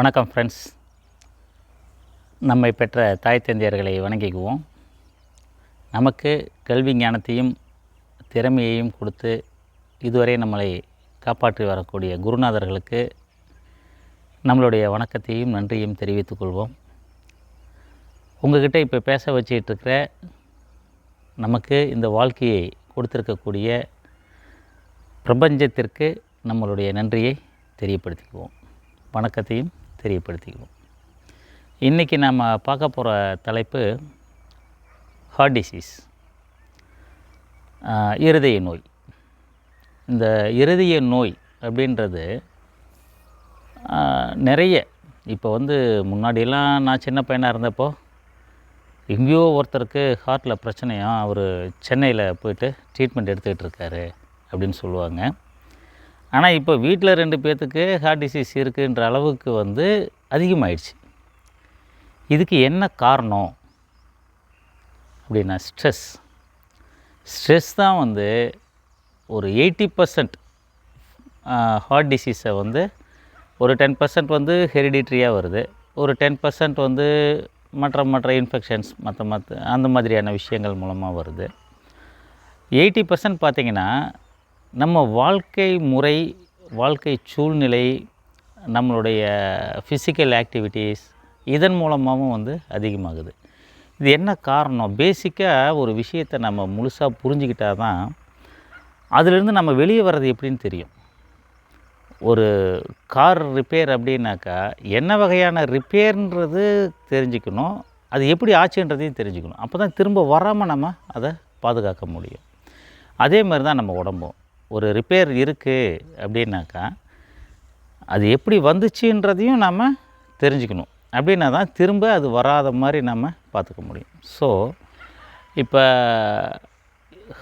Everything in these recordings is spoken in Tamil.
வணக்கம் ஃப்ரெண்ட்ஸ் நம்மை பெற்ற தாய் தந்தையர்களை வணங்கிக்குவோம். நமக்கு கல்வி ஞானத்தையும் திறமையையும் கொடுத்து இதுவரை நம்மளை காப்பாற்றி வரக்கூடிய குருநாதர்களுக்கு நம்மளுடைய வணக்கத்தையும் நன்றியும் தெரிவித்துக் கொள்வோம். உங்கள்கிட்ட இப்போ பேச வச்சிட்டு நமக்கு இந்த வாழ்க்கையை கொடுத்துருக்கக்கூடிய பிரபஞ்சத்திற்கு நம்மளுடைய நன்றியை தெரியப்படுத்திக்குவோம். வணக்கத்தையும் தெரியப்படுத்திக்குவோம். இன்றைக்கி நாம் பார்க்க போகிற தலைப்பு ஹார்ட் டிசீஸ் இருதய நோய். இந்த இருதய நோய் அப்படின்றது நிறைய இப்போ வந்து முன்னாடியெல்லாம் நான் சின்ன பையனாக இருந்தப்போ எங்கேயோ ஒருத்தருக்கு ஹார்ட்டில் பிரச்சனையாக அவர் சென்னையில் போயிட்டு ட்ரீட்மெண்ட் எடுத்துக்கிட்டு இருக்காரு அப்படின்னு சொல்லுவாங்க. ஆனால் இப்போ வீட்டில் ரெண்டு பேர்த்துக்கு ஹார்ட் டிசீஸ் இருக்குன்ற அளவுக்கு வந்து அதிகமாயிடுச்சு. இதுக்கு என்ன காரணம்? அப்படின்னா ஸ்ட்ரெஸ் ஸ்ட்ரெஸ் தான் வந்து ஒரு எயிட்டி பர்சன்ட் ஹார்ட் டிசீஸை வந்து ஒரு டென் பர்சன்ட் வந்து ஹெரிடிட்ரியாக வருது. ஒரு டென் பர்சன்ட் வந்து மற்ற மற்ற இன்ஃபெக்ஷன்ஸ் மற்ற மற்ற அந்த மாதிரியான விஷயங்கள் மூலமாக வருது. எயிட்டி பர்சன்ட் பார்த்திங்கன்னா நம்ம வாழ்க்கை முறை வாழ்க்கை சூழ்நிலை நம்மளுடைய ஃபிசிக்கல் ஆக்டிவிட்டீஸ் இதன் மூலமாகவும் வந்து அதிகமாகுது. இது என்ன காரணம்? பேசிக்காக ஒரு விஷயத்தை நம்ம முழுசாக புரிஞ்சுக்கிட்டால் தான் அதிலிருந்து நம்ம வெளியே வர்றது எப்படின்னு தெரியும். ஒரு கார் ரிப்பேர் அப்படின்னாக்கா என்ன வகையான ரிப்பேர்ன்றது தெரிஞ்சுக்கணும். அது எப்படி ஆச்சுன்றதையும் தெரிஞ்சுக்கணும். அப்போ தான் திரும்ப வராமல் நம்ம அதை பாதுகாக்க முடியும். அதே மாதிரி தான் நம்ம உடம்பும். ஒரு ரிப்பேர் இருக்குது அப்படின்னாக்கா அது எப்படி வந்துச்சுன்றதையும் நம்ம தெரிஞ்சுக்கணும். அப்படின்னா தான் திரும்ப அது வராத மாதிரி நம்ம பார்த்துக்க முடியும். ஸோ இப்போ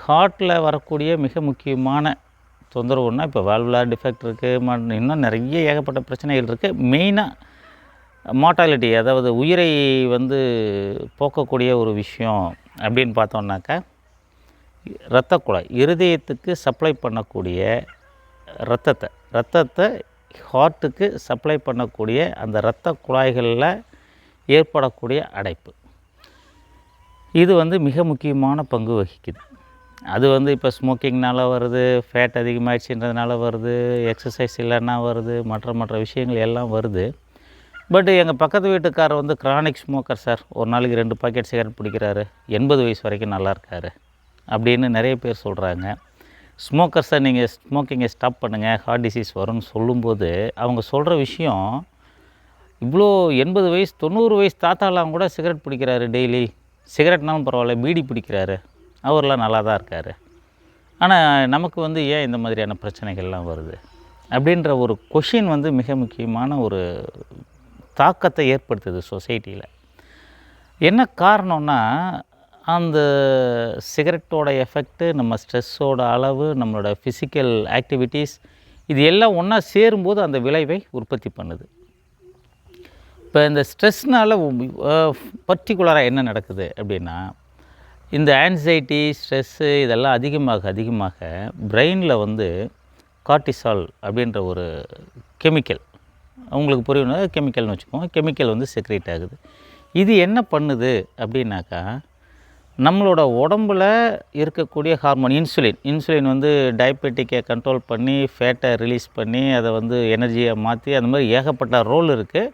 ஹார்ட்டில் வரக்கூடிய மிக முக்கியமான தொந்தரவுன்னா இப்போ வால்வுலார் டிஃபெக்ட் இருக்குது இன்னும் நிறைய ஏகப்பட்ட பிரச்சனைகள் இருக்குது மெயினாக மார்ட்டாலிட்டி அதாவது உயிரை வந்து போக்கக்கூடிய ஒரு விஷயம் அப்படின்னு பார்த்தோம்னாக்கா இரத்த குழாய் இருதயத்துக்கு சப்ளை பண்ணக்கூடிய இரத்தத்தை இரத்தத்தை ஹார்ட்டுக்கு சப்ளை பண்ணக்கூடிய அந்த இரத்த குழாய்களில் ஏற்படக்கூடிய அடைப்பு. இது வந்து மிக முக்கியமான பங்கு வகிக்குது. அது வந்து இப்போ ஸ்மோக்கிங்னால வருது ஃபேட் அதிகமாகிடுச்சுன்றதுனால வருது எக்ஸசைஸ் இல்லைன்னா வருது மற்ற மற்ற விஷயங்கள் எல்லாம் வருது. பட் எங்கள் பக்கத்து வீட்டுக்காரர் வந்து கிரானிக் ஸ்மோக்கர் சார். ஒரு நாளைக்கு ரெண்டு பாக்கெட் சிகரெட் பிடிக்கிறாரு. எண்பது வயசு வரைக்கும் நல்லா இருக்காரு. அப்படின்னு நிறைய பேர் சொல்கிறாங்க ஸ்மோக்கர்ஸை நீங்கள் ஸ்மோக்கிங்கை ஸ்டாப் பண்ணுங்கள் ஹார்ட் டிசீஸ் வரும்னு சொல்லும்போது அவங்க சொல்கிற விஷயம் இவ்வளோ எண்பது வயசு தொண்ணூறு வயசு தாத்தாலாம் கூட சிகரெட் பிடிக்கிறாரு டெய்லி சிகரெட்னாலும் பரவாயில்ல பீடி பிடிக்கிறாரு. அவர்லாம் நல்லா தான் இருக்கார். ஆனால் நமக்கு வந்து ஏன் இந்த மாதிரியான பிரச்சனைகள்லாம் வருது? அப்படின்ற ஒரு கொஷின் வந்து மிக முக்கியமான ஒரு தாக்கத்தை ஏற்படுத்துது சொசைட்டியில் என்ன காரணம்னா அந்த சிகரெட்டோட எஃபெக்ட்டு நம்ம ஸ்ட்ரெஸ்ஸோட அளவு நம்மளோட ஃபிசிக்கல் ஆக்டிவிட்டீஸ் இது எல்லாம் ஒன்றா சேரும்போது அந்த விளைவை உற்பத்தி பண்ணுது. இப்போ இந்த ஸ்ட்ரெஸ்னால் பர்டிகுலராக என்ன நடக்குது அப்படின்னா இந்த ஆன்சைட்டி ஸ்ட்ரெஸ்ஸு இதெல்லாம் அதிகமாக அதிகமாக பிரெயினில் வந்து கார்டிசால் அப்படின்ற ஒரு கெமிக்கல் உங்களுக்கு புரியணும் கெமிக்கல்னு வச்சுக்கோங்க. கெமிக்கல் வந்து செக்ரேட் ஆகுது. இது என்ன பண்ணுது அப்படின்னாக்கா நம்மளோட உடம்பில் இருக்கக்கூடிய ஹார்மோன் இன்சுலின். இன்சுலின் வந்து டயபெட்டிக்கை கண்ட்ரோல் பண்ணி ஃபேட்டை ரிலீஸ் பண்ணி அதை வந்து எனர்ஜியை மாற்றி அந்த மாதிரி ஏகப்பட்ட ரோல் இருக்குது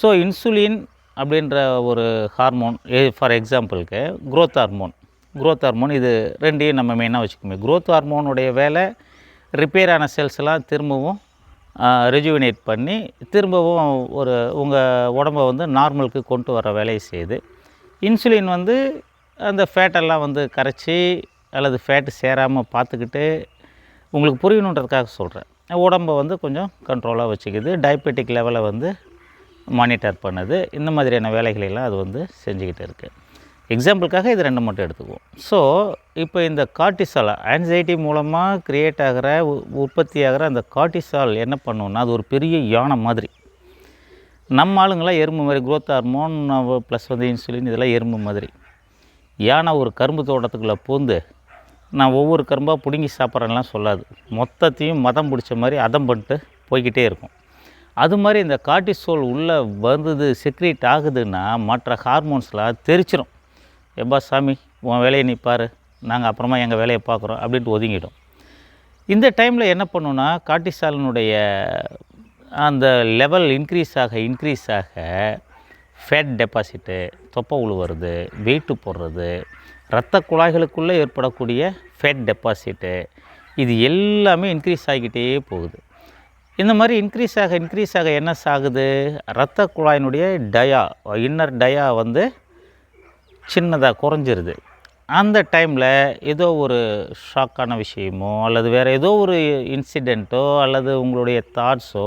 ஸோ இன்சுலின் அப்படின்ற ஒரு ஹார்மோன் ஃபார் எக்ஸாம்பிளுக்கு க்ரோத் ஹார்மோன் க்ரோத் ஹார்மோன் இது ரெண்டையும் நம்ம மெயினாக வச்சுக்கோமே. க்ரோத் ஹார்மோனுடைய வேலை ரிப்பேர் ஆன செல்ஸ் எல்லாம் திரும்பவும் ரெஜுவினேட் பண்ணி திரும்பவும் ஒரு உங்கள் உடம்பை வந்து நார்மலுக்கு கொண்டு வர வேலையை செய்யுது. இன்சுலின் வந்து அந்த ஃபேட்டெல்லாம் வந்து கரைச்சி அல்லது ஃபேட்டு சேராமல் பார்த்துக்கிட்டு உங்களுக்கு புரியணுன்றதுக்காக சொல்கிறேன். உடம்பை வந்து கொஞ்சம் கண்ட்ரோலாக வச்சுக்கிது. டயபெட்டிக் லெவலை வந்து மானிட்டர் பண்ணுது. இந்த மாதிரியான வேலைகளை எல்லாம் அது வந்து செஞ்சுக்கிட்டு இருக்குது எக்ஸாம்பிளுக்காக இது ரெண்டு மட்டும் எடுத்துக்குவோம். ஸோ இப்போ இந்த கார்டிசால் ஆன்சைட்டி மூலமாக க்ரியேட் ஆகிற உற்பத்தி ஆகிற அந்த கார்டிசால் என்ன பண்ணுன்னா அது ஒரு பெரிய யானை மாதிரி. நம்ம ஆளுங்களாம் எறும்பு மாதிரி குரோத் ஹார்மோன் ப்ளஸ் வந்து இன்சுலின் இதெல்லாம் எறும்பு மாதிரி. யானை ஒரு கரும்பு தோட்டத்துக்குள்ளே பூந்து நான் ஒவ்வொரு கரும்பாக பிடுங்கி சாப்பிட்றேன்லாம் சொல்லாது. மொத்தத்தையும் மதம் பிடிச்ச மாதிரி அதம் பண்ணிட்டு போய்க்கிட்டே இருக்கும். அது மாதிரி இந்த காட்டிசோல் உள்ளே வந்தது செக்ரேட் ஆகுதுன்னா மற்ற ஹார்மோன்ஸ்லாம் தெரிச்சிடும் எப்பா சாமி உன் வேலையை நீ பாரு நாங்கள் அப்புறமா எங்கள் வேலையை பார்க்குறோம் அப்படின்ட்டு ஒதுங்கிடும். இந்த டைமில் என்ன பண்ணுன்னா காட்டிசாலினுடைய அந்த லெவல் இன்க்ரீஸ் ஆக இன்க்ரீஸ் ஆக ஃபேட் டெபாசிட்டு தொப்பை உழுவுறது வெயிட்டு போடுறது இரத்த குழாய்களுக்குள்ளே ஏற்படக்கூடிய ஃபேட் டெபாசிட்டு இது எல்லாமே இன்க்ரீஸ் ஆகிக்கிட்டே போகுது. இந்த மாதிரி இன்க்ரீஸ் ஆக இன்க்ரீஸ் ஆக என்ன ஆகுது இரத்த குழாயினுடைய டயா இன்னர் டயா வந்து சின்னதாக குறைஞ்சிருது. அந்த டைமில் ஏதோ ஒரு ஷாக்கான விஷயமோ அல்லது வேறு ஏதோ ஒரு இன்சிடெண்ட்டோ அல்லது உங்களுடைய தாட்ஸோ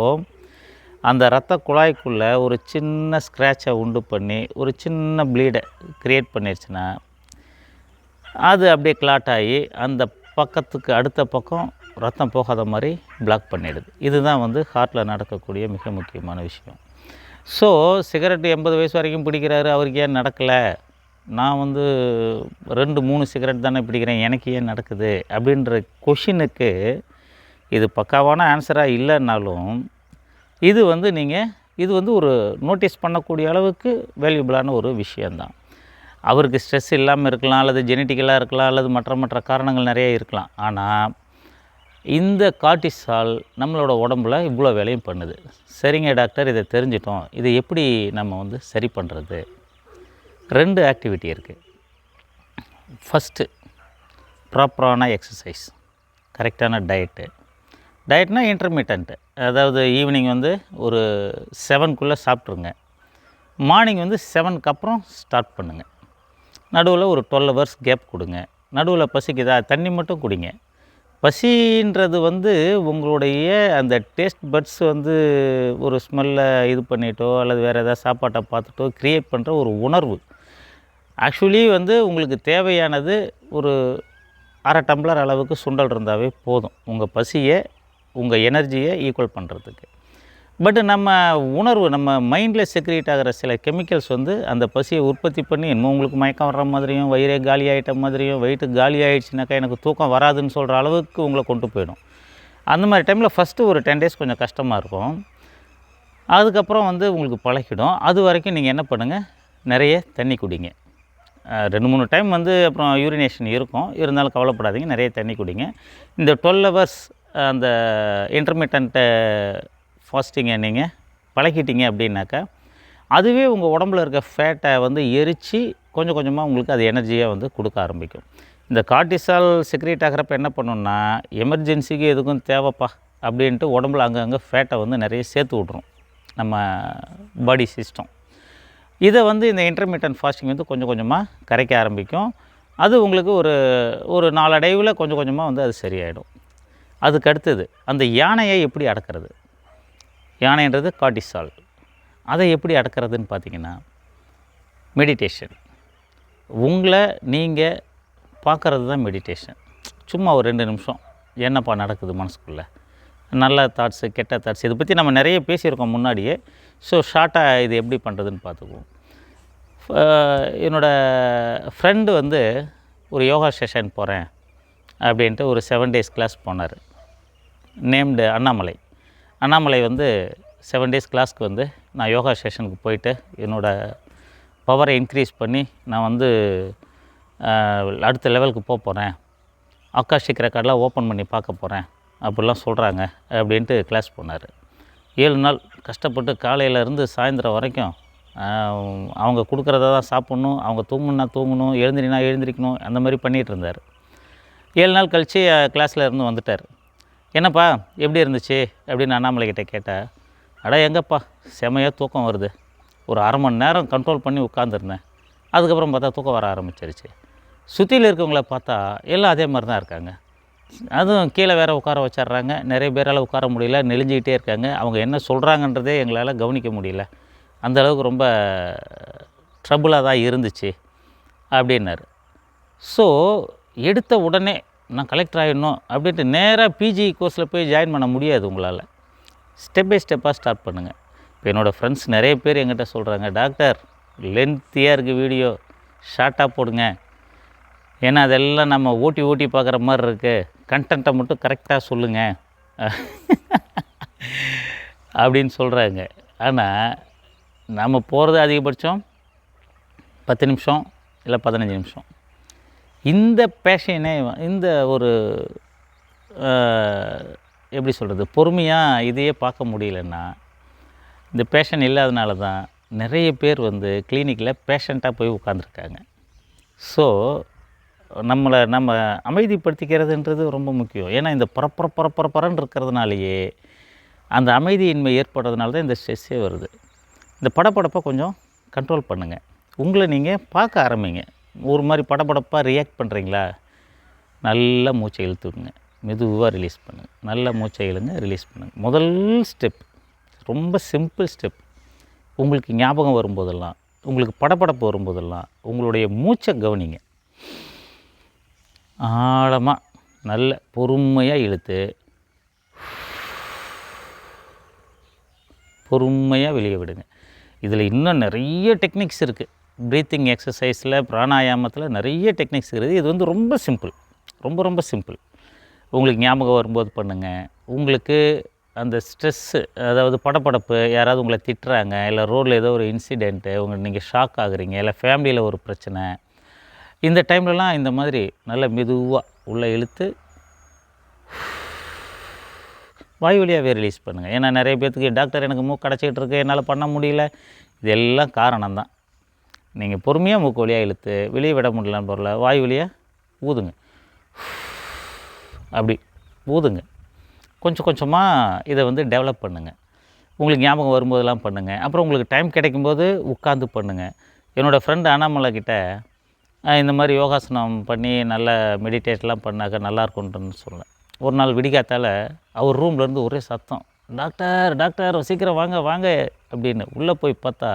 அந்த ரத்த குழாய்க்குள்ளே ஒரு சின்ன ஸ்க்ராட்சை உண்டு பண்ணி ஒரு சின்ன ப்ளீடை க்ரியேட் பண்ணிருச்சுன்னா அது அப்படியே கிளாட் ஆகி அந்த பக்கத்துக்கு அடுத்த பக்கம் ரத்தம் போகாத மாதிரி பிளாக் பண்ணிடுது. இதுதான் வந்து ஹார்ட்டில் நடக்கக்கூடிய மிக முக்கியமான விஷயம். ஸோ சிகரெட் எண்பது வயசு வரைக்கும் பிடிக்கிறாரு அவருக்கு ஏன் நடக்கலை? நான் வந்து ரெண்டு மூணு சிகரெட் தானே பிடிக்கிறேன் எனக்கு ஏன் நடக்குது? அப்படின்ற கொஷினுக்கு இது பக்காவான ஆன்சராக இல்லைன்னாலும் இது வந்து நீங்கள் இது வந்து ஒரு நோட்டீஸ் பண்ணக்கூடிய அளவுக்கு வேல்யூபிளான ஒரு விஷயந்தான் அவருக்கு ஸ்ட்ரெஸ் இல்லாமல் இருக்கலாம் அல்லது ஜெனட்டிக்கலாக இருக்கலாம் அல்லது மற்ற மற்ற காரணங்கள் நிறைய இருக்கலாம். ஆனால் இந்த காட்டிசால் நம்மளோட உடம்புல இவ்வளோ வேலையும் பண்ணுது. சரிங்க டாக்டர் இதை தெரிஞ்சிட்டோம். இதை எப்படி நம்ம வந்து சரி பண்ணுறது ரெண்டு ஆக்டிவிட்டி இருக்குது ஃபஸ்ட்டு ப்ராப்பரான எக்ஸசைஸ் கரெக்டான டயட்டு டயட்னா இன்டர்மீடியன்ட்டு அதாவது ஈவினிங் வந்து ஒரு செவனுக்குள்ளே சாப்பிட்ருங்க. மார்னிங் வந்து செவனுக்கு அப்புறம் ஸ்டார்ட் பண்ணுங்கள் நடுவில் ஒரு டுவெல் ஹவர்ஸ் கேப் கொடுங்க. நடுவில் பசிக்குதா தண்ணி மட்டும் குடிங்க. பசின்றது வந்து உங்களுடைய அந்த டேஸ்ட் பட்ஸ் வந்து ஒரு ஸ்மெல்லை இது பண்ணிட்டோ அல்லது வேறு ஏதாவது சாப்பாட்டை பார்த்துட்டோ க்ரியேட் பண்ணுற ஒரு உணர்வு. ஆக்சுவலி வந்து உங்களுக்கு தேவையானது ஒரு அரை டம்ளர் அளவுக்கு சுண்டல் இருந்தாவே போதும். உங்கள் பசியை உங்கள் எனர்ஜியை ஈக்குவல் பண்ணுறதுக்கு பட் நம்ம உணர்வு நம்ம மைண்டில் செக்ரியேட் ஆகிற சில கெமிக்கல்ஸ் வந்து அந்த பசியை உற்பத்தி பண்ணி இன்னும் உங்களுக்கு மயக்கம் வர்ற மாதிரியும் வயிறே காலி ஆகிட்ட மாதிரியும் வயிற்று காலி ஆகிடுச்சுனாக்கா எனக்கு தூக்கம் வராதுன்னு சொல்கிற அளவுக்கு உங்களை கொண்டு போயிடும். அந்த மாதிரி டைமில் ஃபஸ்ட்டு ஒரு டென் டேஸ் கொஞ்சம் கஷ்டமாக இருக்கும். அதுக்கப்புறம் வந்து உங்களுக்கு பழகிடும். அது வரைக்கும் நீங்கள் என்ன பண்ணுங்கள் நிறைய தண்ணி குடிங்க. ரெண்டு மூணு டைம் வந்து அப்புறம் யூரினேஷன் இருக்கும். இருந்தாலும் கவலைப்படாதீங்க. நிறைய தண்ணி குடிங்க. இந்த டுவெல் ஹவர்ஸ் அந்த இன்டர்மீடியன்ட்டு ஃபாஸ்டிங்கை நீங்கள் பழகிட்டீங்க அப்படின்னாக்கா அதுவே உங்கள் உடம்புல இருக்க ஃபேட்டை வந்து எரித்து கொஞ்சம் கொஞ்சமாக உங்களுக்கு அது எனர்ஜியாக வந்து கொடுக்க ஆரம்பிக்கும். இந்த கார்டிசால் செக்ரேட் ஆகிறப்ப என்ன பண்ணுன்னா எமர்ஜென்சிக்கு எதுக்கும் தேவைப்பா அப்படின்ட்டு உடம்புல அங்கங்கே ஃபேட்டை வந்து நிறைய சேர்த்து விட்ரும் நம்ம பாடி சிஸ்டம் இதை வந்து இந்த இன்டர்மீடியன்ட் ஃபாஸ்டிங் வந்து கொஞ்சம் கொஞ்சமாக கரைக்க ஆரம்பிக்கும். அது உங்களுக்கு ஒரு ஒரு நாளடைவில் கொஞ்சம் கொஞ்சமாக வந்து அது சரியாயிடும். அதுக்கு அடுத்தது அந்த யானையை எப்படி அடக்கிறது? யானைன்றது காட்டிசால் அதை எப்படி அடக்கிறதுன்னு பார்த்தீங்கன்னா மெடிடேஷன் உங்களை நீங்கள் பார்க்குறது தான் மெடிடேஷன் சும்மா ஒரு ரெண்டு நிமிஷம் என்னப்பா நடக்குது மனசுக்குள்ளே? நல்ல தாட்ஸு கெட்ட தாட்ஸ் இதை பற்றி நம்ம நிறைய பேசியிருக்கோம் முன்னாடியே. ஸோ ஷார்ட்டாக இது எப்படி பண்ணுறதுன்னு பார்த்துக்குவோம். என்னோடய ஃப்ரெண்டு வந்து ஒரு யோகா செஷன் போகிறேன் அப்படின்ட்டு ஒரு செவன் டேஸ் கிளாஸ் போனார். நேம்டு அண்ணாமலை. அண்ணாமலை வந்து செவன் டேஸ் கிளாஸ்க்கு வந்து நான் யோகா செஷனுக்கு போயிட்டு என்னோடய பவரை இன்க்ரீஸ் பண்ணி நான் வந்து அடுத்த லெவலுக்கு போக போகிறேன் அக்காஷிக் ரெக்கார்டெலாம் ஓப்பன் பண்ணி பார்க்க போகிறேன் அப்படிலாம் சொல்கிறாங்க அப்படின்ட்டு கிளாஸ் போனார். ஏழு நாள் கஷ்டப்பட்டு காலையிலேருந்து சாயந்தரம் வரைக்கும் அவங்க கொடுக்குறத தான் சாப்பிட்ணும். அவங்க தூங்கணுன்னா தூங்கணும் எழுந்திரினா எழுந்திரிக்கணும். அந்த மாதிரி பண்ணிகிட்டு இருந்தார். ஏழு நாள் கழித்து கிளாஸில் இருந்து வந்துட்டார். என்னப்பா எப்படி இருந்துச்சு? அப்படின்னு அண்ணாமலை கிட்டே கேட்டேன் அட எங்கப்பா செமையாக தூக்கம் வருது. ஒரு அரை மணி நேரம் கண்ட்ரோல் பண்ணி உட்காந்துருந்தேன் அதுக்கப்புறம் பார்த்தா தூக்கம் வர ஆரம்பிச்சிருச்சு. சுற்றியில் இருக்கவங்கள பார்த்தா எல்லாம் அதே மாதிரி தான் இருக்காங்க. அதுவும் கீழே வேறு உட்கார வச்சிடுறாங்க. நிறைய பேரால் உட்கார முடியல நெளிஞ்சிக்கிட்டே இருக்காங்க. அவங்க என்ன சொல்கிறாங்கன்றதே எங்களால் கவனிக்க முடியல. அந்த அளவுக்கு ரொம்ப ட்ரபுளாக தான் இருந்துச்சு அப்படின்னாரு. ஸோ எடுத்த உடனே நான் கலெக்டர் ஆகிடணும் அப்படின்ட்டு நேராக பிஜி கோர்ஸில் போய் ஜாயின் பண்ண முடியாது உங்களால். ஸ்டெப் பை ஸ்டெப்பாக ஸ்டார்ட் பண்ணுங்கள் இப்போ என்னோடய ஃப்ரெண்ட்ஸ் நிறைய பேர் எங்கிட்ட சொல்கிறாங்க டாக்டர் லென்த்தியாக இருக்குது வீடியோ ஷார்ட்டாக போடுங்க. ஏன்னா அதெல்லாம் நம்ம ஓட்டி ஓட்டி பார்க்குற மாதிரி இருக்குது கண்டென்ட்டை மட்டும் கரெக்டாக சொல்லுங்கள் அப்படின்னு சொல்கிறாங்க ஆனால் நம்ம போகிறது அதிகபட்சம் பத்து நிமிஷம் இல்லை பதினஞ்சு நிமிஷம். இந்த பேஷனே இந்த ஒரு எப்படி சொல்கிறது பொறுமையாக இதையே பார்க்க முடியலன்னா இந்த பேஷன் இல்லாதனால தான் நிறைய பேர் வந்து கிளினிக்கில் பேஷண்ட்டாக போய் உட்காந்துருக்காங்க ஸோ நம்மளை நம்ம அமைதிப்படுத்திக்கிறதுன்றது ரொம்ப முக்கியம். ஏன்னா இந்த பரப்பர பரப்பர பரன்னு இருக்கிறதுனாலேயே அந்த அமைதியின்மை ஏற்படுறதுனால தான் இந்த ஸ்ட்ரெஸ்ஸே வருது. இந்த படப்படப்பை கொஞ்சம் கண்ட்ரோல் பண்ணுங்கள் உங்களை நீங்கள் பார்க்க ஆரம்பிங்க. ஒரு மாதிரி படபடப்பாக ரியாக்ட் பண்ணுறீங்களா நல்லா மூச்சை இழுத்துக்குங்க மெதுவாக ரிலீஸ் பண்ணுங்கள் நல்லா மூச்சை இழுங்க ரிலீஸ் பண்ணுங்கள் முதல் ஸ்டெப் ரொம்ப சிம்பிள் ஸ்டெப் உங்களுக்கு ஞாபகம் வரும்போதெல்லாம் உங்களுக்கு படப்படப்பு வரும்போதெல்லாம் உங்களுடைய மூச்சை கவனிங்க. ஆழமாக நல்ல பொறுமையாக இழுத்து பொறுமையாக வெளியே விடுங்க. இதில் இன்னும் நிறைய டெக்னிக்ஸ் இருக்குது ப்ரீத்திங் எக்ஸசைஸில் பிராணாயாமத்தில் நிறைய டெக்னிக்ஸ் இருக்குது. இது வந்து ரொம்ப சிம்பிள் ரொம்ப ரொம்ப சிம்பிள் உங்களுக்கு ஞாபகம் வரும்போது பண்ணுங்கள் உங்களுக்கு அந்த ஸ்ட்ரெஸ்ஸு அதாவது படப்படப்பு யாராவது உங்களை திட்டுறாங்க இல்லை ரோடில் ஏதோ ஒரு இன்சிடெண்ட்டு உங்களை நீங்கள் ஷாக் ஆகுறீங்க இல்லை ஃபேமிலியில் ஒரு பிரச்சனை இந்த டைம்லலாம் இந்த மாதிரி நல்ல மெதுவாக உள்ளே இழுத்து வாய் வழியாகவே ரிலீஸ் பண்ணுங்கள் ஏன்னா நிறைய பேர்த்துக்கு டாக்டர் எனக்கு மூக்கு கிடச்சிக்கிட்டு இருக்கு என்னால் பண்ண முடியல. இது எல்லாம் காரணம்தான். நீங்கள் பொறுமையாக மூக்கு வழியாக இழுத்து வெளியே விட முடியலன்னு பொருளை வாய் வழியாக ஊதுங்க. அப்படி ஊதுங்க. கொஞ்சம் கொஞ்சமாக இதை வந்து டெவலப் பண்ணுங்கள் உங்களுக்கு ஞாபகம் வரும்போதெல்லாம் பண்ணுங்கள் அப்புறம் உங்களுக்கு டைம் கிடைக்கும்போது உட்காந்து பண்ணுங்கள் என்னோடய ஃப்ரெண்டு அண்ணாமலை கிட்டே இந்த மாதிரி யோகாசனம் பண்ணி நல்ல மெடிடேட்லாம் பண்ணாக்க நல்லா சொன்னேன். ஒரு நாள் விடிகாத்தால் அவர் ரூம்லேருந்து ஒரே சத்தம் டாக்டர் டாக்டர் சீக்கிரம் வாங்க வாங்க அப்படின்னு உள்ளே போய் பார்த்தா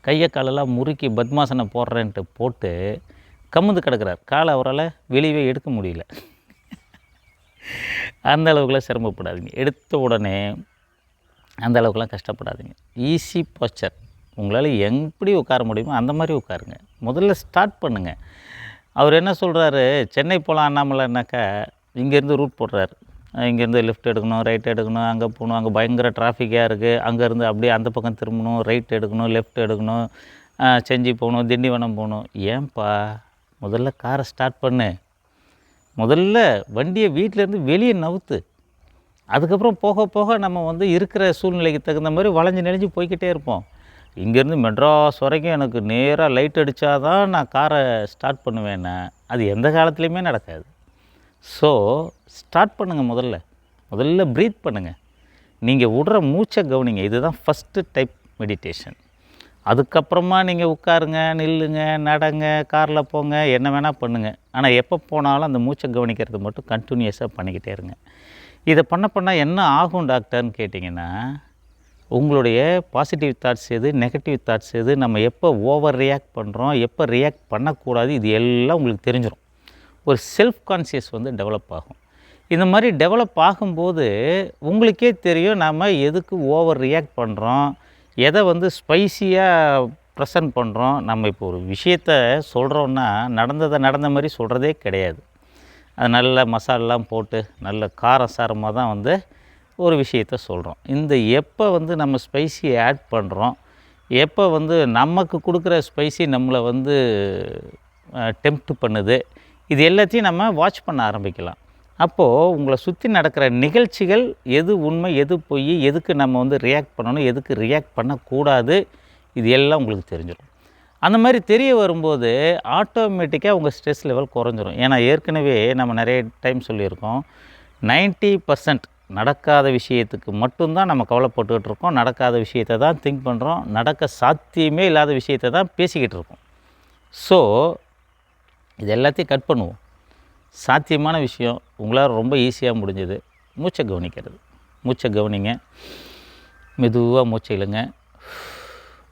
கையை காலெல்லாம் முறுக்கி பத்மாசனம் போடுறேன்ட்டு போட்டு கமுந்து கிடக்கிறார். காலை அவரால் வெளியவே எடுக்க முடியல. அந்த அளவுக்குலாம் சிரமப்படாதீங்க. எடுத்த உடனே அந்த அளவுக்குலாம் கஷ்டப்படாதீங்க. ஈஸி போஸ்டர் உங்களால் எப்படி உட்கார முடியுமோ அந்த மாதிரி உட்காருங்க. முதல்ல ஸ்டார்ட் பண்ணுங்கள் அவர் என்ன சொல்கிறாரு சென்னை போகலாம் அண்ணாமலைனாக்கா இங்கேருந்து ரூட் போடுறாரு. இங்கேருந்து லெஃப்ட் எடுக்கணும் ரைட் எடுக்கணும் அங்கே போகணும் அங்கே பயங்கர டிராஃபிக்காக இருக்குது அங்கேருந்து அப்படியே அந்த பக்கம் திரும்பணும் ரைட் எடுக்கணும் லெஃப்ட் எடுக்கணும் செஞ்சு செஞ்சி போகணும் திண்டிவனம் போகணும். ஏன்பா முதல்ல காரை ஸ்டார்ட் பண்ணு. முதல்ல வண்டியை வீட்டிலேருந்து வெளியே நவுத்து. அதுக்கப்புறம் போக போக நம்ம வந்து இருக்கிற சூழ்நிலைக்கு தகுந்த மாதிரி வளைஞ்சு நெளிஞ்சு போய்க்கிட்டே இருப்போம். இங்கேருந்து மெட்ராஸ் வரைக்கும் எனக்கு நேராக லைட் அடித்தாதான் நான் காரை ஸ்டார்ட் பண்ணுவேன்னா அது எந்த காலத்துலேயுமே நடக்காது. ஸோ ஸ்டார்ட் பண்ணுங்கள் முதல்ல. முதல்ல ப்ரீத் பண்ணுங்கள் நீங்கள் விடுற மூச்சை கவனிங்க. இதுதான் ஃபஸ்ட்டு டைப் மெடிடேஷன் அதுக்கப்புறமா நீங்கள் உட்காருங்க நில்லுங்க நடங்க காரில் போங்க என்ன வேணால் பண்ணுங்கள் ஆனால் எப்போ போனாலும் அந்த மூச்சை கவனிக்கிறது மட்டும் கண்டினியூஸாக பண்ணிக்கிட்டே இருங்க. இதை பண்ண பண்ண என்ன ஆகும் டாக்டர்னு கேட்டிங்கன்னா உங்களுடைய பாசிட்டிவ் தாட்ஸ் எது நெகட்டிவ் தாட்ஸ் எது நம்ம எப்போ ஓவர் ரியாக்ட் பண்ணுறோம் எப்போ ரியாக்ட் பண்ணக்கூடாது இது எல்லாம் உங்களுக்கு தெரிஞ்சிடும் ஒரு செல்ஃப் கான்சியஸ் வந்து டெவலப் ஆகும். இந்த மாதிரி டெவலப் ஆகும்போது உங்களுக்கே தெரியும் நாம் எதுக்கு ஓவர் ரியாக்ட் பண்ணுறோம் எதை வந்து ஸ்பைசியாக ப்ரெசன்ட் பண்ணுறோம் நம்ம இப்போ ஒரு விஷயத்த சொல்கிறோன்னா நடந்ததை நடந்த மாதிரி சொல்கிறதே கிடையாது. அது நல்ல மசாலெலாம் போட்டு நல்ல காரசாரமாக தான் வந்து ஒரு விஷயத்த சொல்கிறோம் இந்த எப்போ வந்து நம்ம ஸ்பைசியை ஆட் பண்ணுறோம் எப்போ வந்து நமக்கு கொடுக்குற ஸ்பைசி நம்மளை வந்து டெம்ப்ட் பண்ணுது இது எல்லாத்தையும் நம்ம வாட்ச் பண்ண ஆரம்பிக்கலாம். அப்போது உங்களை சுற்றி நடக்கிற நிகழ்ச்சிகள் எது உண்மை எது பொய் எதுக்கு நம்ம வந்து ரியாக்ட் பண்ணணும் எதுக்கு ரியாக்ட் பண்ணக்கூடாது இது எல்லாம் உங்களுக்கு தெரிஞ்சிடும். அந்த மாதிரி தெரிய வரும்போது ஆட்டோமேட்டிக்காக உங்கள் ஸ்ட்ரெஸ் லெவல் குறைஞ்சிரும். ஏன்னா ஏற்கனவே நம்ம நிறைய டைம் சொல்லியிருக்கோம். 90% பர்சன்ட் நடக்காத விஷயத்துக்கு மட்டும்தான் நம்ம கவலைப்பட்டுக்கிட்டு இருக்கோம். நடக்காத விஷயத்தை தான் திங்க் பண்ணுறோம் நடக்க சாத்தியமே இல்லாத விஷயத்தை தான் பேசிக்கிட்டு இருக்கோம். ஸோ இது எல்லாத்தையும் கட் பண்ணுவோம். சாத்தியமான விஷயம் உங்களால் ரொம்ப ஈஸியாக முடிஞ்சது. மூச்சை கவனிக்கிறது. மூச்சை கவனிங்க. மெதுவாக மூச்சை இழுங்க.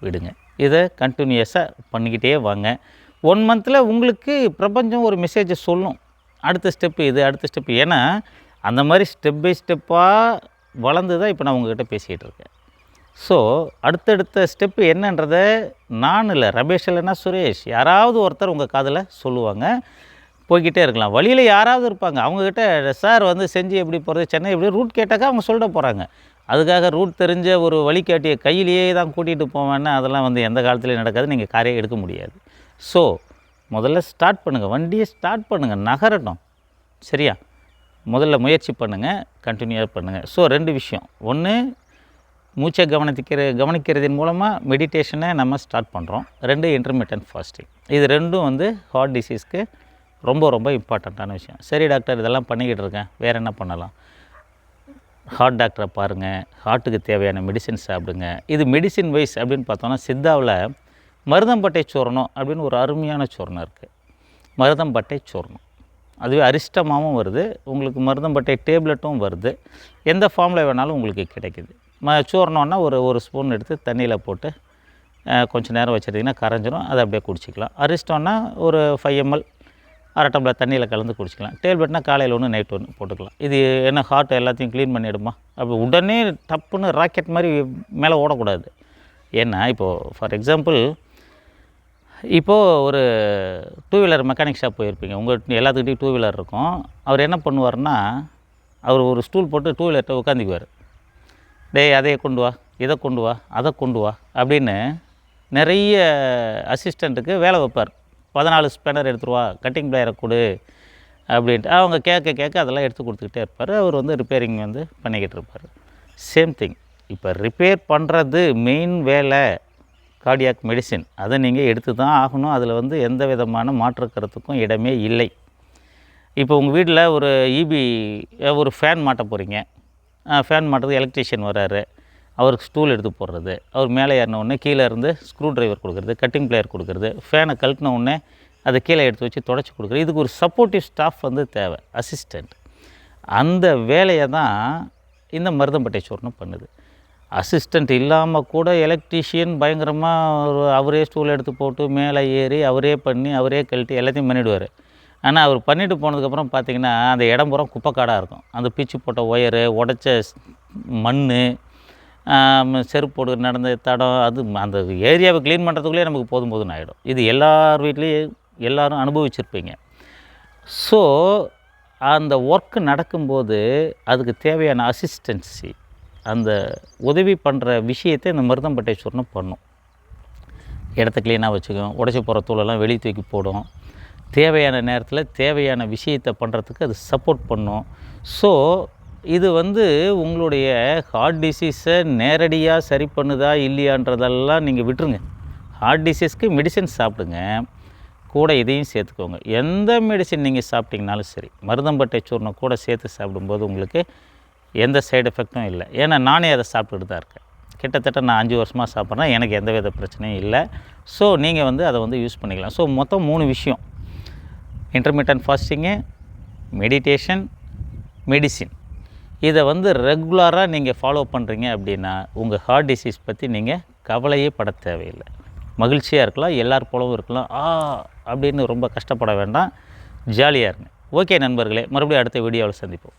விடுங்க. இதை கண்டினியூஸாக பண்ணிக்கிட்டே வாங்க. ஒன் மந்தில் உங்களுக்கு பிரபஞ்சம் ஒரு மெசேஜை சொல்லும். அடுத்த ஸ்டெப்பு இது அடுத்த ஸ்டெப்பு ஏன்னா அந்த மாதிரி ஸ்டெப் பை ஸ்டெப்பாக வளர்ந்து தான் இப்போ நான் உங்ககிட்ட பேசிகிட்டு இருக்கேன். ஸோ அடுத்தடுத்த ஸ்டெப்பு என்னன்றதை நான் இல்லை ரமேஷ் இல்லைன்னா சுரேஷ் யாராவது ஒருத்தர் உங்கள் காதில் சொல்லுவாங்க. போய்கிட்டே இருக்கலாம். வழியில் யாராவது இருப்பாங்க. அவங்கக்கிட்ட சார் வந்து செஞ்சு எப்படி போகிறது சென்னை எப்படி? ரூட் கேட்டாக்கா அவங்க சொல்லிட போகிறாங்க அதுக்காக ரூட் தெரிஞ்ச ஒரு வழிகாட்டியை கையிலேயே தான் கூட்டிகிட்டு போவேன்னா அதெல்லாம் வந்து எந்த காலத்துலேயும் நடக்காது. நீங்கள் காரே எடுக்க முடியாது. ஸோ முதல்ல ஸ்டார்ட் பண்ணுங்கள் வண்டியை ஸ்டார்ட் பண்ணுங்கள் நகரட்டும். சரியா? முதல்ல முயற்சி பண்ணுங்கள் கண்டினியூவாக பண்ணுங்கள் ஸோ ரெண்டு விஷயம். ஒன்று மூச்சை கவனிக்கிற கவனிக்கிறதின் மூலமாக மெடிடேஷனை நம்ம ஸ்டார்ட் பண்ணுறோம் ரெண்டு இன்டர்மீடியன்ட் ஃபாஸ்டிங் இது ரெண்டும் வந்து ஹார்ட் டிசீஸ்க்கு ரொம்ப ரொம்ப இம்பார்ட்டண்ட்டான விஷயம். சரி டாக்டர் இதெல்லாம் பண்ணிக்கிட்டு இருக்கேன். வேறு என்ன பண்ணலாம்? ஹார்ட் டாக்டரை பாருங்கள் ஹார்ட்டுக்கு தேவையான மெடிசின் சாப்பிடுங்க. இது மெடிசின் வைஸ் அப்படின்னு பார்த்தோன்னா சித்தாவில் மருதம்பட்டை சூரணம் அப்படின்னு ஒரு அருமையான சூரணம் இருக்குது மருதம்பட்டை சூரணம் அதுவே அரிஷ்டமாகவும் வருது. உங்களுக்கு மருதம்பட்டை டேப்லெட்டும் வருது. எந்த ஃபார்மில் வேணாலும் உங்களுக்கு கிடைக்குது. சூரணம்னா ஒரு ஒரு ஸ்பூன் எடுத்து தண்ணியில் போட்டு கொஞ்சம் நேரம் வச்சுருந்தீங்கன்னா கரைஞ்சிரும். அதை அப்படியே குடிச்சிக்கலாம். அரிஸ்டோன்னா ஒரு ஃபைவ் எம்எல் அரை டம்ளர் தண்ணியில் கலந்து குடிச்சிக்கலாம். டேப்லெட்னா காலையில் ஒன்று நைட் ஒன்று போட்டுக்கலாம். இது என்ன ஹார்ட் எல்லாத்தையும் க்ளீன் பண்ணிவிடுமா அப்படி உடனே டப்புன்னு ராக்கெட் மாதிரி மேலே ஓடக்கூடாது. ஏன்னா இப்போது ஃபார் எக்ஸாம்பிள் இப்போது ஒரு டூ வீலர் மெக்கானிக் ஷாப் போயிருப்பீங்க. உங்கள் எல்லாத்துக்கிட்டையும் டூ வீலர் இருக்கும். அவர் என்ன பண்ணுவார்னா அவர் ஒரு ஸ்டூல் போட்டு டூ வீலர்கிட்ட உட்காந்துக்குவார். டேய் அதையை கொண்டு வா இதை கொண்டு வா அதை கொண்டு வா அப்படின்னு நிறைய அசிஸ்டண்ட்டுக்கு வேலை வைப்பார். பதினாலு ஸ்பேனர் எடுத்துருவா கட்டிங் பிளேயரை கொடு அப்படின்ட்டு அவங்க கேட்க கேட்க அதெல்லாம் எடுத்து கொடுத்துக்கிட்டே இருப்பார். அவர் வந்து ரிப்பேரிங் வந்து பண்ணிக்கிட்டு இருப்பார். சேம் திங் இப்போ ரிப்பேர் பண்ணுறது மெயின் வேலை கார்டியாக் மெடிசின் அதை நீங்கள் எடுத்து தான் ஆகணும். அதில் வந்து எந்த விதமான மாற்று கருத்துக்கும் இடமே இல்லை. இப்போ உங்கள் வீட்டில் ஒரு இபி ஒரு ஃபேன் மாட்ட போகிறீங்க ஃபேன் மாட்டுறது எலக்ட்ரீஷியன் வராரு. அவருக்கு ஸ்டூல் எடுத்து போடுறது. அவர் மேலே ஏறின உடனே கீழே இருந்து ஸ்க்ரூ டிரைவர் கொடுக்குறது கட்டிங் பிளேயர் கொடுக்குறது ஃபேனை கழட்டின உடனே அதை கீழே எடுத்து வச்சு தொடச்சி கொடுக்குறது. இதுக்கு ஒரு சப்போர்ட்டிவ் ஸ்டாஃப் வந்து தேவை அசிஸ்டண்ட் அந்த வேலையை தான் இந்த மருதம்பட்டை சோறுனும் பண்ணுது. அசிஸ்டண்ட் இல்லாமல் கூட எலக்ட்ரிஷியன் பயங்கரமாக ஒரு அவரே ஸ்டூல் எடுத்து போட்டு மேலே ஏறி அவரே பண்ணி அவரே கழட்டி எல்லாத்தையும் பண்ணிவிடுவார் ஆனால் அவர் பண்ணிட்டு போனதுக்கப்புறம் பார்த்திங்கன்னா அந்த இடம் பூரா குப்பைக்காடாக இருக்கும். அந்த பிச்சு போட்ட ஒயரு உடச்ச மண் செருப்பு போட்டு நடந்த தடம் அது அந்த ஏரியாவை க்ளீன் பண்ணுறதுக்குள்ளே நமக்கு போதும் போதும்னு ஆகிடும் இது எல்லார் வீட்லேயும் எல்லோரும் அனுபவிச்சிருப்பீங்க. ஸோ அந்த ஒர்க்கு நடக்கும்போது அதுக்கு தேவையான அசிஸ்டன்சி அந்த உதவி பண்ணுற விஷயத்தை இந்த மருதம்பட்டை சூர்ணம் பண்ணும். இடத்த க்ளீனாக வச்சுக்கும் உடச்சி போகிற தூளெல்லாம் வெளியே தூக்கி போடும். தேவையான நேரத்தில் தேவையான விஷயத்தை பண்ணுறதுக்கு அது சப்போர்ட் பண்ணும். ஸோ இது வந்து உங்களுடைய ஹார்ட் டிசீஸை நேரடியாக சரி பண்ணுதா இல்லையான்றதெல்லாம் நீங்கள் விட்டுருங்க. ஹார்ட் டிசீஸ்க்கு மெடிசன் சாப்பிடுங்க. கூட இதையும் சேர்த்துக்கோங்க. எந்த மெடிசன் நீங்கள் சாப்பிட்டீங்கனாலும் சரி மருதம்பட்டை சூர்ணம் கூட சேர்த்து சாப்பிடும்போது உங்களுக்கு எந்த சைடு எஃபெக்ட்டும் இல்லை. ஏன்னா நானே அதை சாப்பிட்டுட்டு தான் இருக்கேன். கிட்டத்தட்ட நான் அஞ்சு வருஷமாக சாப்பிட்றேன். எனக்கு எந்த வித பிரச்சனையும் இல்லை. ஸோ நீங்கள் வந்து அதை வந்து யூஸ் பண்ணிக்கலாம். ஸோ மொத்தம் மூணு விஷயம். இன்டர்மீடியன்ட் ஃபாஸ்டிங்கு மெடிடேஷன் மெடிசின் இதை வந்து ரெகுலராக நீங்கள் ஃபாலோ பண்ணுறீங்க அப்படின்னா உங்கள் ஹார்ட் டிசீஸ் பற்றி நீங்கள் கவலையே பட தேவையில்லை. மகிழ்ச்சியாக இருக்கலாம் எல்லார் போலவும் இருக்கலாம். ஆ அப்படின்னு ரொம்ப கஷ்டப்பட வேண்டாம். ஜாலியாக இருங்க. ஓகே நண்பர்களே மறுபடியும் அடுத்த வீடியோவில் சந்திப்போம்.